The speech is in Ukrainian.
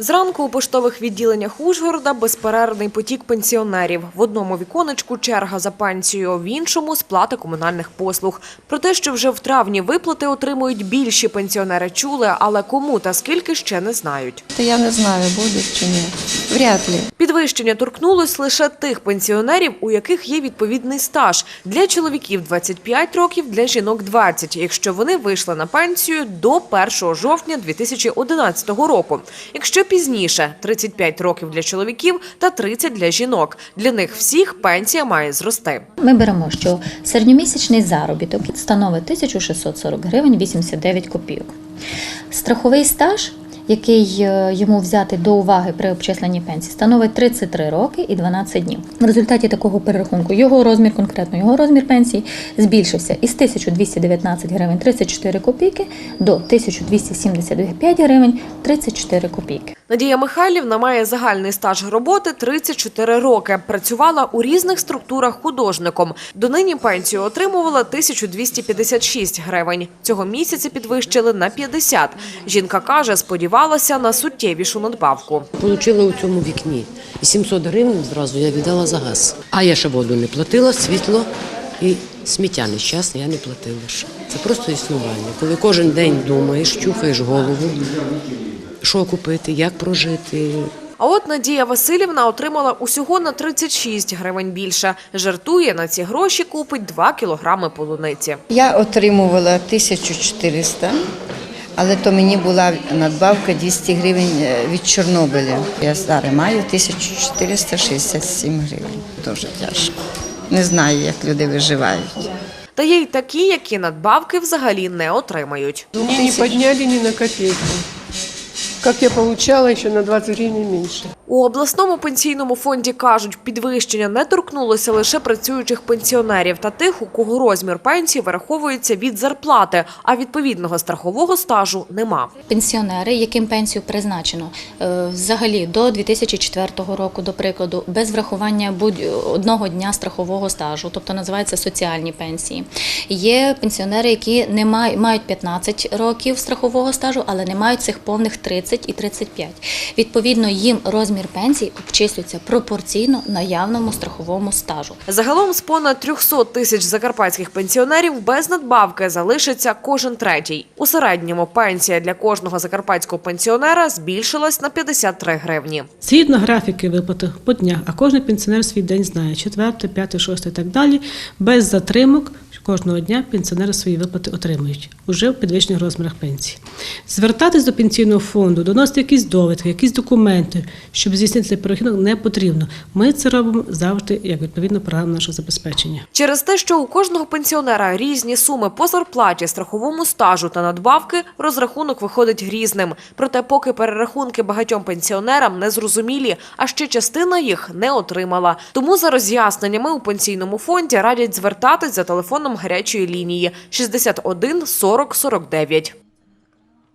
Зранку у поштових відділеннях Ужгорода безперервний потік пенсіонерів. В одному віконечку черга за пенсією, в іншому сплата комунальних послуг. Про те, що вже в травні виплати отримують більші пенсіонери, чули, але кому та скільки ще не знають. Та я не знаю, буде чи ні. Вряд ли. Підвищення торкнулось лише тих пенсіонерів, у яких є відповідний стаж. Для чоловіків 25 років, для жінок 20, якщо вони вийшли на пенсію до 1 жовтня 2011 року. Якщо пізніше 35 років для чоловіків та 30 для жінок. Для них всіх пенсія має зрости. Ми беремо, що середньомісячний заробіток становить 1640 гривень 89 копійок. Страховий стаж, який е, йому взяти до уваги при обчисленні пенсії, становить 33 роки і 12 днів. В результаті такого перерахунку його розмір, конкретно його розмір пенсії, збільшився із 1219 гривень 34 копійки до 1275 гривень 34 копійки. Надія Михайлівна має загальний стаж роботи 34 роки. Працювала у різних структурах художником. Донині пенсію отримувала 1256 гривень. Цього місяця підвищили на 50. Жінка каже, сподівалася на суттєвішу надбавку. Получила у цьому вікні. І 700 гривень зразу я віддала за газ. А я ще воду не платила, світло і сміття нещасне я не платила. ще. Це просто існування. Коли кожен день думаєш, чухаєш голову, що купити, як прожити. А от Надія Васильівна отримала усього на 36 гривень більше. Жартує, на ці гроші купить 2 кілограми полуниці. Я отримувала 1400, але то мені була надбавка 200 гривень е, від Чорнобиля. Я зараз маю 1467 гривень. Дуже тяжко. Не знаю, як люди виживають. Та є й такі, які надбавки взагалі не отримають. Мне не підняли ні на копейку. Как я получала еще на 20 гривен меньше. У обласному пенсійному фонді кажуть, підвищення не торкнулося лише працюючих пенсіонерів та тих, у кого розмір пенсії вираховується від зарплати, а відповідного страхового стажу нема. Пенсіонери, яким пенсію призначено е, взагалі до 2004 року, до прикладу, без врахування будь-одного дня страхового стажу, тобто називаються соціальні пенсії. Є пенсіонери, які не мають, мають 15 років страхового стажу, але не мають цих повних 30 і 35. Відповідно, їм розмір пенсії обчислюється пропорційно наявному страховому стажу. Загалом з понад 300 тисяч закарпатських пенсіонерів без надбавки залишиться кожен третій. У середньому пенсія для кожного закарпатського пенсіонера збільшилась на 53 гривні. Згідно графіки виплати по днях, а кожен пенсіонер свій день знає, 4, 5, 6 і так далі, без затримок кожного дня пенсіонери свої виплати отримують уже в підвищених розмірах пенсії. Звертатись до пенсійного фонду, доносити якісь довідки, якісь документи, щоб здійснити цей перерахунок, не потрібно. Ми це робимо завжди як відповідно програма нашого забезпечення. Через те, що у кожного пенсіонера різні суми по зарплаті, страховому стажу та надбавки, розрахунок виходить різним. Проте, поки перерахунки багатьом пенсіонерам не зрозумілі, а ще частина їх не отримала. Тому за роз'ясненнями у пенсійному фонді радять звертатись за телефоном гарячої лінії 61 40 49.